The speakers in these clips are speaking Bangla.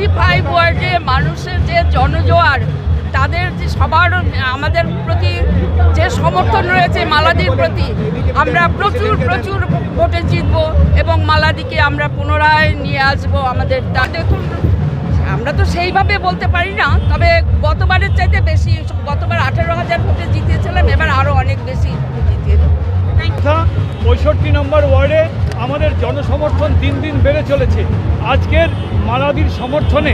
সিক্সটি ফাইভ ওয়ার্ডে মানুষের যে জনজোয়ার, তাদের যে সবার, আমাদের প্রতি যে সমর্থন রয়েছে মালাদির প্রতি, আমরা প্রচুর প্রচুর ভোটে জিতব এবং মালাদিকে আমরা পুনরায় নিয়ে আসব আমাদের দেখুন। আমরা তো সেইভাবে বলতে পারি না, তবে গতবারের চাইতে বেশি, গতবার আঠেরো হাজার ভোটে জিত জনসমর্থন দিন দিন বেড়ে চলেছে। আজকের মালাদির সমর্থনে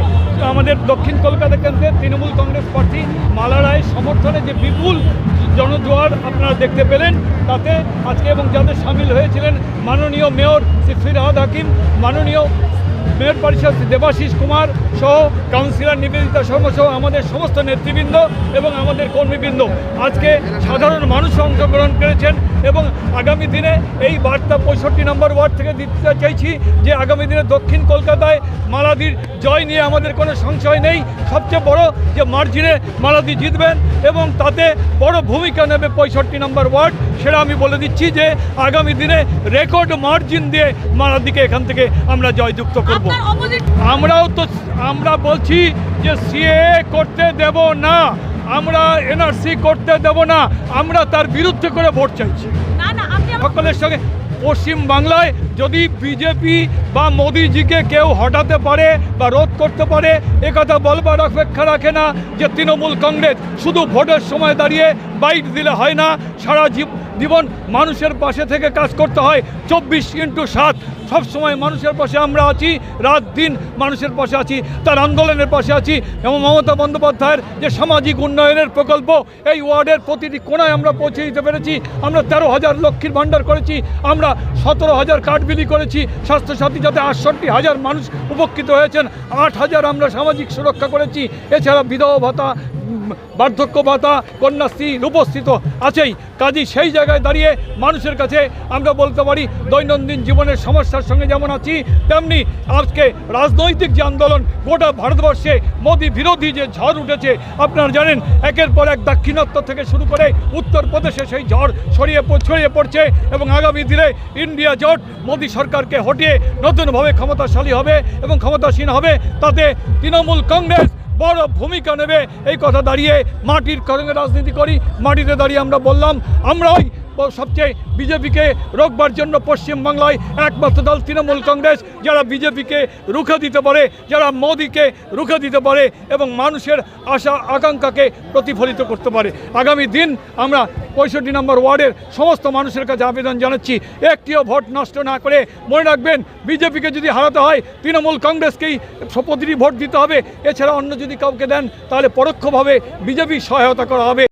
আমাদের দক্ষিণ কলকাতা কেন্দ্রের তৃণমূল কংগ্রেস পার্টি মালারায় সমর্থনে যে বিপুল জনজোয়ার আপনারা দেখতে পেলেন, তাতে আজকে এবং যাদের সামিল হয়েছিলেন মাননীয় মেয়র শ্রী ফিরহাদ হাকিম, মাননীয় মেয়র পরিষদ দেবাশিস কুমার সহ কাউন্সিলর নিবেদিতা শর্মা সহ আমাদের সমস্ত নেতৃবৃন্দ এবং আমাদের কর্মীবৃন্দ। আজকে সাধারণ মানুষ অংশগ্রহণ করেছেন এবং আগামী দিনে এই বার্তা পঁয়ষট্টি নম্বর ওয়ার্ড থেকে দিতে চাইছি যে আগামী দিনে দক্ষিণ কলকাতায় মালাদির জয় নিয়ে আমাদের কোনো সংশয় নেই। সবচেয়ে বড় যে মার্জিনে মালাদি জিতবেন এবং তাতে বড় ভূমিকা নেবে পঁয়ষট্টি নম্বর ওয়ার্ড। সেটা আমি বলে দিচ্ছি যে আগামী দিনে রেকর্ড মার্জিন দিয়ে মালাদিকে এখান থেকে আমরা জয়যুক্ত করব। আমরাও তো আমরা বলছি যে সিএ করতে দেব না। আমরা এনআরসি করতে দেব না। আমরা তার বিরুদ্ধে করে ভোট চাইছি। সকলের সঙ্গে পশ্চিম বাংলায় যদি বিজেপি বা মোদিজিকে কেউ হটাতে পারে বা রোধ করতে পারে একথা বলবার অপেক্ষা রাখে না যে তৃণমূল কংগ্রেস শুধু ভোটের সময় দাঁড়িয়ে বাইট দিলে হয় না, সারা জীব জীবন মানুষের পাশে থেকে কাজ করতে হয়। চব্বিশ ইন্টু সাত সবসময় মানুষের পাশে আমরা আছি, রাত দিন মানুষের পাশে আছি, তার আন্দোলনের পাশে আছি। এবং মমতা বন্দ্যোপাধ্যায়ের যে সামাজিক উন্নয়নের প্রকল্প, এই ওয়ার্ডের প্রতিটি কোনায় আমরা পৌঁছে দিতে পেরেছি। আমরা তেরো হাজার লক্ষ্মীর ভাণ্ডার করেছি। আমরা সতেরো হাজার কার্ড বিলি করেছি। স্বাস্থ্যসাথী যাতে আটষট্টি হাজার মানুষ উপকৃত হয়েছেন, আট হাজার আমরা সামাজিক সুরক্ষা করেছি। এছাড়া বিধবা ভাতা বার্ধক্য ভাতা, কন্যাশ্রী উপস্থিত আছেই। কাজেই সেই জায়গায় দাঁড়িয়ে মানুষের কাছে আমরা বলতে পারি, দৈনন্দিন জীবনের সমস্যার সঙ্গে যেমন আছি, তেমনি আজকে রাজনৈতিক যে আন্দোলন, গোটা ভারতবর্ষে মোদী বিরোধী যে ঝড় উঠেছে, আপনারা জানেন, একের পর এক দাক্ষিণাত্য থেকে শুরু করে উত্তরপ্রদেশে সেই ঝড় ছড়িয়ে ছড়িয়ে পড়ছে এবং আগামী দিনে ইন্ডিয়া জোট মোদী সরকারকে হটিয়ে নতুনভাবে ক্ষমতাশালী হবে এবং ক্ষমতাসীন হবে। তাতে তৃণমূল কংগ্রেস বড় ভূমিকা নেবে। এই কথা দাঁড়িয়ে মাটির কারণে রাজনীতি করি, মাটিতে দাঁড়িয়ে আমরা বললাম আমরা ব- সবচেয়ে বিজেপিকে রোকবার জন্য পশ্চিমবাংলায় একমাত্র দল তৃণমূল কংগ্রেস, যারা বিজেপিকে রুখে দিতে পারে, যারা মোদিকে রুখে দিতে পারে এবং মানুষের আশা, আকাঙ্ক্ষাকে প্রতিফলিত করতে পারে। আগামী দিন আমরা পঁয়ষট্টি নম্বর ওয়ার্ডের সমস্ত মানুষের কাছে আবেদন জানাচ্ছি, একটিও ভোট নষ্ট না করে মনে রাখবেন, বিজেপিকে যদি হারাতে হয়, তৃণমূল কংগ্রেসকেই প্রতিটি ভোট দিতে হবে, এছাড়া অন্য যদি কাউকে দেন, তাহলে পরোক্ষভাবে বিজেপি সহায়তা করা হবে।